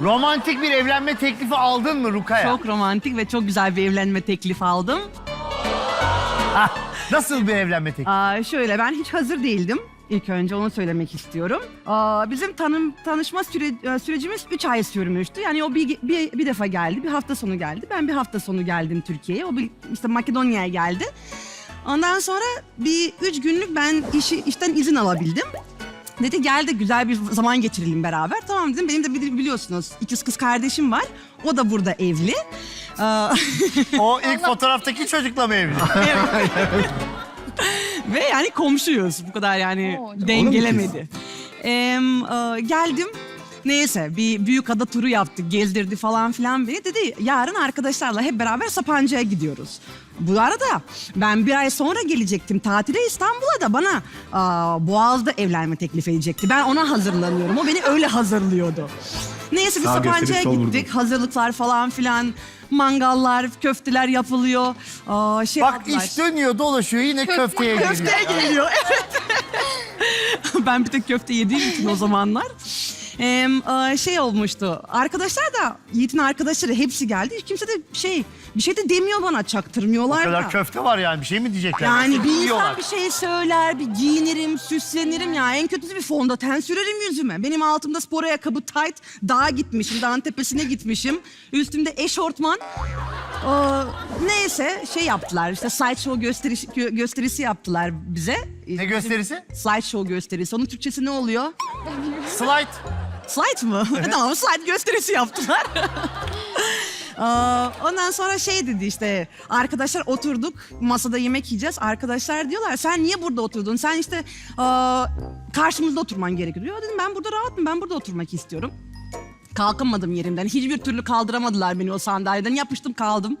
Romantik bir evlenme teklifi aldın mı Rukaya? Çok romantik ve çok güzel bir evlenme teklifi aldım. Ah, Nasıl bir evlenme teklifi? Aa, şöyle ben hiç hazır değildim. İlk önce onu söylemek istiyorum. Aa, bizim tanım tanışma süre, e, sürecimiz 3 ay sürmüştü. Yani o bir, bir, bir defa geldi, bir hafta sonu geldi. Ben bir hafta sonu geldim Türkiye'ye. O bir, işte Makedonya'ya geldi. Ondan sonra bir üç günlük ben işi işten izin alabildim. Dedi gel de güzel bir zaman geçirelim beraber. Tamam dedim. Benim de bili- biliyorsunuz ikiz kız kardeşim var. O da burada evli. Aa, O ilk fotoğraftaki çocukla mı evli? Ve yani komşuyuz. Bu kadar yani Oo, dengelemedi. Em, e, geldim. Neyse bir büyük ada turu yaptık. Gezdirdi falan filan beni. Dedi yarın arkadaşlarla hep beraber Sapanca'ya gidiyoruz. Bu arada ben bir ay sonra gelecektim tatile İstanbul'a da bana aa, Boğaz'da evlenme teklif edecekti. Ben ona hazırlanıyorum. O beni öyle hazırlıyordu. Neyse biz Sağ Sapanca'ya gösterip sol gittik. Hazırlıklar falan filan. Mangallar, köfteler yapılıyor. Aa, şey Bak yaptılar. iş dönüyor dolaşıyor yine köfteye geliyor. Köfteye geliyor evet. ben bir tek köfte yediğim için o zamanlar. E, şey olmuştu. Arkadaşlar da Yiğit'in arkadaşları hepsi geldi. Kimse de şey bir şey de demiyor bana O çaktırmıyorlar kadar da. köfte var yani bir şey mi diyecekler? Yani bir insan yiyorlar. bir şey söyler, bir giyinirim, süslenirim ya. En kötüsü bir fondöten sürerim yüzüme. Benim altımda spor ayakkabı tight, dağa gitmişim, dağın tepesine gitmişim. Üstümde eşortman. Aa, neyse şey yaptılar işte slideshow gösterisi, gö- gösterisi yaptılar bize. Ne gösterisi? Slideshow gösterisi. Onun Türkçesi ne oluyor? Slide. Slide mı? tamam slide gösterisi yaptılar. Aa, Ondan sonra şey dedi işte arkadaşlar oturduk masada yemek yiyeceğiz. Arkadaşlar diyorlar sen niye burada oturdun? Sen işte aa, karşımızda oturman gerekiyor. Dedim ben burada rahatım ben burada oturmak istiyorum. Kalkamadım yerimden. Hiçbir türlü kaldıramadılar beni o sandalyeden. Yapıştım kaldım.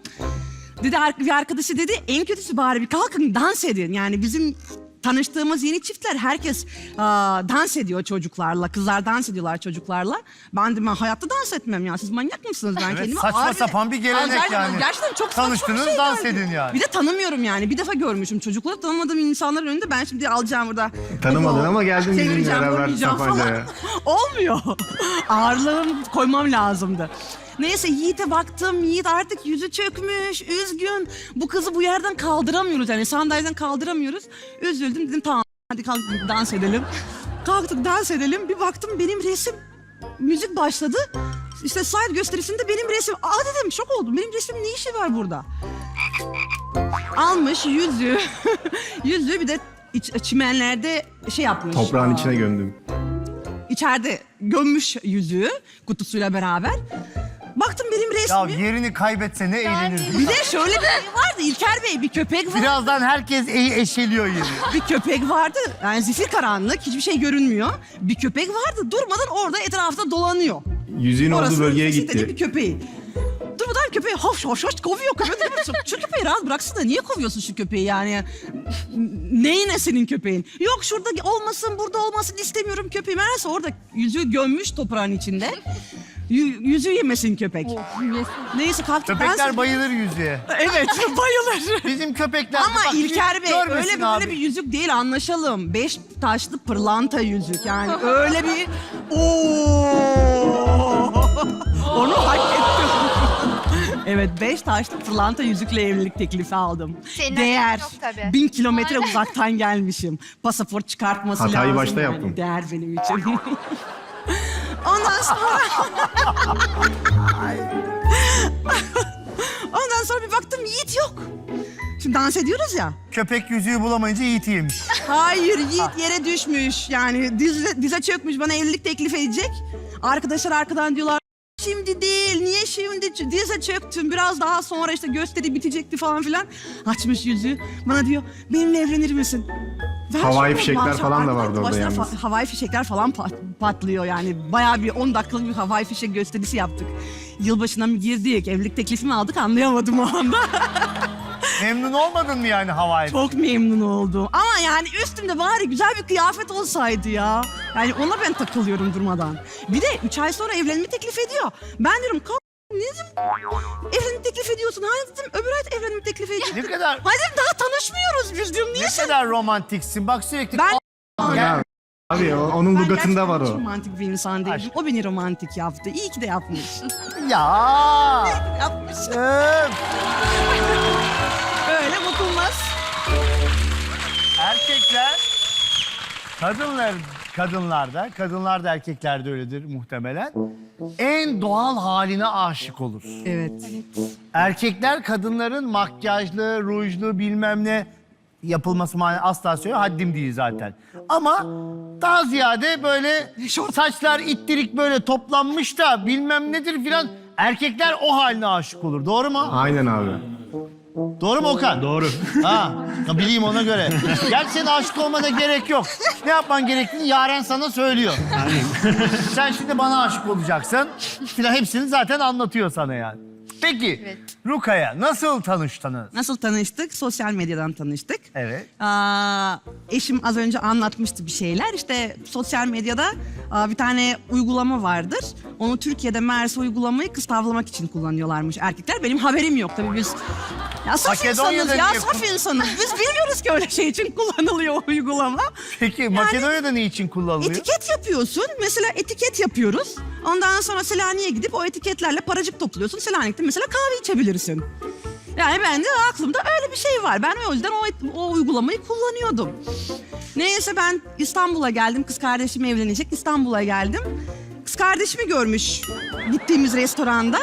Dedi bir arkadaşı dedi en kötüsü bari bir kalkın dans edin. Yani bizim tanıştığımız yeni çiftler herkes aa, dans ediyor çocuklarla. Kızlar dans ediyorlar çocuklarla. Ben de ben hayatta dans etmem ya. Siz manyak mısınız? Ben Evet, kendimi saçma ağır- sapan bir gelenek Gerçekten- yani. Gerçekten çok saçma Tanıştınız, bir şey dans geldi. edin yani. Bir de tanımıyorum yani. Bir defa görmüşüm çocukları. Tanımadığım insanların önünde ben şimdi alacağım burada. Tanımadın ama geldin bizimle Çevireceğim, beraber falan. Sapanca'ya. Olmuyor. Ağırlığım koymam lazımdı. Neyse Yiğit'e baktım. Yiğit artık yüzü çökmüş, üzgün. Bu kızı bu yerden kaldıramıyoruz yani sandalyeden kaldıramıyoruz. Üzüldüm dedim tamam hadi kalk dans edelim. Kalktık dans edelim. Bir baktım benim resim müzik başladı. İşte slide gösterisinde benim resim. Aa dedim şok oldum. Benim resmimin ne işi var burada? Almış yüzüğü. yüzüğü bir de iç, çimenlerde şey yapmış. Toprağın Aa, içine gömdüm. içeride gömmüş yüzüğü kutusuyla beraber. Benim Ya resmi. yerini kaybetse ne eğlenirdi. Bir de şöyle bir şey vardı İlker Bey bir köpek var. Birazdan herkes e- eşeliyor yeri. Bir köpek vardı. Yani zifir karanlık hiçbir şey görünmüyor. Bir köpek vardı durmadan orada etrafta dolanıyor. Yüzüğün olduğu bölgeye sitede bir gitti. köpeği. Durmadan köpeği hoş hoş hoş kovuyor köpeği. Dedim, Şu, şu köpeği rahat bıraksana niye kovuyorsun şu köpeği yani? Neyine senin köpeğin? Yok şurada olmasın burada olmasın istemiyorum köpeği. Meğerse orada yüzüğü gömmüş toprağın içinde. Yü- yüzüğü yemesin köpek. Neyse kalktık. ben- Köpekler bayılır yüzüğe. Evet bayılır. Bizim köpekler Ama bak, İlker Bey öyle böyle abi. bir yüzük değil anlaşalım. Beş taşlı pırlanta yüzük yani öyle bir Oo! Onu hak ettim. evet beş taşlı pırlanta yüzükle evlilik teklifi aldım. Senin Değer. yok tabii. Bin kilometre uzaktan gelmişim. Pasaport çıkartması Hatayı lazım. başta yani. yaptım. Değer benim için. Ondan sonra... Ondan sonra bir baktım Yiğit yok. Şimdi dans ediyoruz ya. Köpek yüzüğü bulamayınca yemiş. Hayır Yiğit yere düşmüş. Yani dize, dize çökmüş bana evlilik teklif edecek. Arkadaşlar arkadan diyorlar şimdi değil niye şimdi dize çöktün biraz daha sonra işte gösteri bitecekti falan filan. Açmış yüzüğü bana diyor benimle evlenir misin? Ver Havai şunu. fişekler falan da arkadan vardı orada yalnız. fa- havai fişekler falan pat- patlıyor yani. Bayağı bir 10 dakikalık bir havai fişek gösterisi yaptık. Yılbaşına mı girdik evlilik teklifi mi aldık anlayamadım o anda. Memnun olmadın mı yani havai? Çok memnun oldum. Ama yani üstümde bari güzel bir kıyafet olsaydı ya. Yani ona ben takılıyorum durmadan. Bir de üç ay sonra evlenme teklif ediyor. Ben diyorum "Ka- ne dedim? Evlenme teklif ediyorsun. Hani dedim öbür ay evlenme teklif edecek. Ne kadar dedim daha tanışmıyoruz biz diyorum. Niye ne sen? kadar romantiksin. Bak sürekli Ben Gel. Abi o- onun Ben lugatında var hiç o. romantik bir insan değilim. O beni romantik yaptı. İyi ki de yapmış. Ya. yapmış. Öf. Böyle bakılmaz. Erkekler kadınlar kadınlarda, kadınlar da erkeklerde öyledir muhtemelen. En doğal haline aşık olur. Evet. Erkekler kadınların makyajlı, rujlu bilmem ne yapılması mani asla söylüyor. Haddim değil zaten. Ama daha ziyade böyle saçlar ittirik böyle toplanmış da bilmem nedir filan. Erkekler o haline aşık olur. Doğru mu? Aynen abi. Doğru mu Okan? Doğru. Ha, ya bileyim ona göre. Gerçi senin aşık olmana gerek yok. Ne yapman gerektiğini Yaren sana söylüyor. Sen şimdi bana aşık olacaksın. Filan hepsini zaten anlatıyor sana yani. Peki Ruka'ya nasıl tanıştınız? Nasıl tanıştık? Sosyal medyadan tanıştık. Evet. Aa, eşim az önce anlatmıştı bir şeyler. İşte sosyal medyada aa, bir tane uygulama vardır. Onu Türkiye'de meğerse uygulamayı kız tavlamak için kullanıyorlarmış erkekler. Benim haberim yok tabii biz. Ya saf Makedonya'da insanız ya niye saf insanız. Biz bilmiyoruz ki öyle şey için kullanılıyor o uygulama. Peki Makedonya'da ne için kullanılıyor? Etiket yapıyorsun. Mesela etiket yapıyoruz. Ondan sonra Selanik'e gidip o etiketlerle paracık topluyorsun. Selanik'te mesela kahve içebilirsin. Yani ben de aklımda öyle bir şey var. Ben o yüzden o, o uygulamayı kullanıyordum. Neyse ben İstanbul'a geldim. Kız kardeşim evlenecek. İstanbul'a geldim. Kız kardeşimi görmüş gittiğimiz restoranda.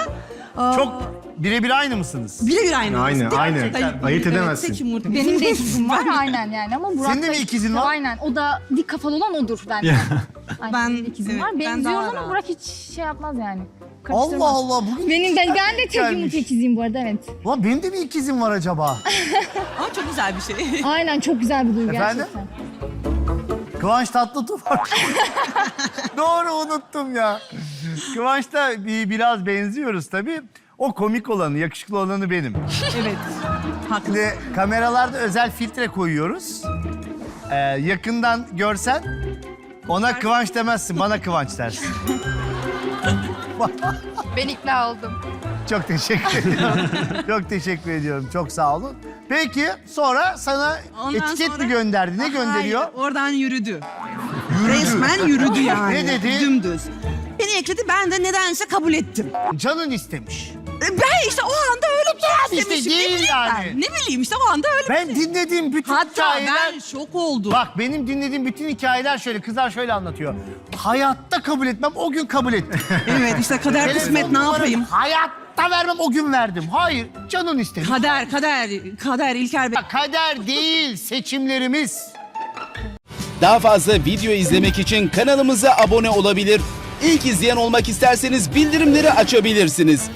Aa, Çok birebir aynı mısınız? Birebir aynı. Aynı, Değil mi? aynı. Gerçekten- Ayırt Evet, edemezsin. tek yumurta. Benim de ikizim var aynen yani ama Burak Senin de da mi ikizin var? Aynen o da dik kafalı olan odur bende. Aynen, Ben- benim de ikizim evet, var. ben daha diyorum ama rahat. Burak hiç şey yapmaz yani. Allah Karıştırmaz. Allah bugün Benim ben, ben de tek yumurta ikiziyim bu arada evet. Ulan benim de bir ikizim var acaba? Ama çok güzel bir şey. Aynen çok güzel bir duygu Efendim? gerçekten. Kıvanç Tatlıtuğ var. Doğru unuttum ya. Kıvanç'ta bir, biraz benziyoruz tabii. O komik olanı, yakışıklı olanı benim. evet. Haklısın. Şimdi kameralarda özel filtre koyuyoruz. Ee, yakından görsen ona Kıvanç demezsin, bana Kıvanç dersin. Ben ikna oldum. Çok teşekkür ediyorum. Çok teşekkür ediyorum. Çok sağ olun. Peki sonra sana Ondan etiket sonra- mi gönderdi? Ne gönderiyor? Hayır, oradan yürüdü. Yürüdü. Resmen yürüdü yani. Ne dedi? Dümdüz. Beni ekledi ben de nedense kabul ettim. Canın istemiş. Ben işte o anda öyle bir şey İşte değil ne bileyim yani. ben. Ne bileyim işte o anda öyle Ben bir şey. dinlediğim bütün Hatta hikayeler... ben şok oldum. Bak benim dinlediğim bütün hikayeler şöyle, kızlar şöyle anlatıyor. Hayatta kabul etmem, o gün kabul ettim. Evet işte kader Telefon kısmet ne numaramı yapayım? Hayatta vermem, o gün verdim. Hayır, canın istemiş. Kader, kader, kader İlker Bey. Kader değil, seçimlerimiz. Daha fazla video izlemek için kanalımıza abone olabilir. İlk izleyen olmak isterseniz bildirimleri açabilirsiniz.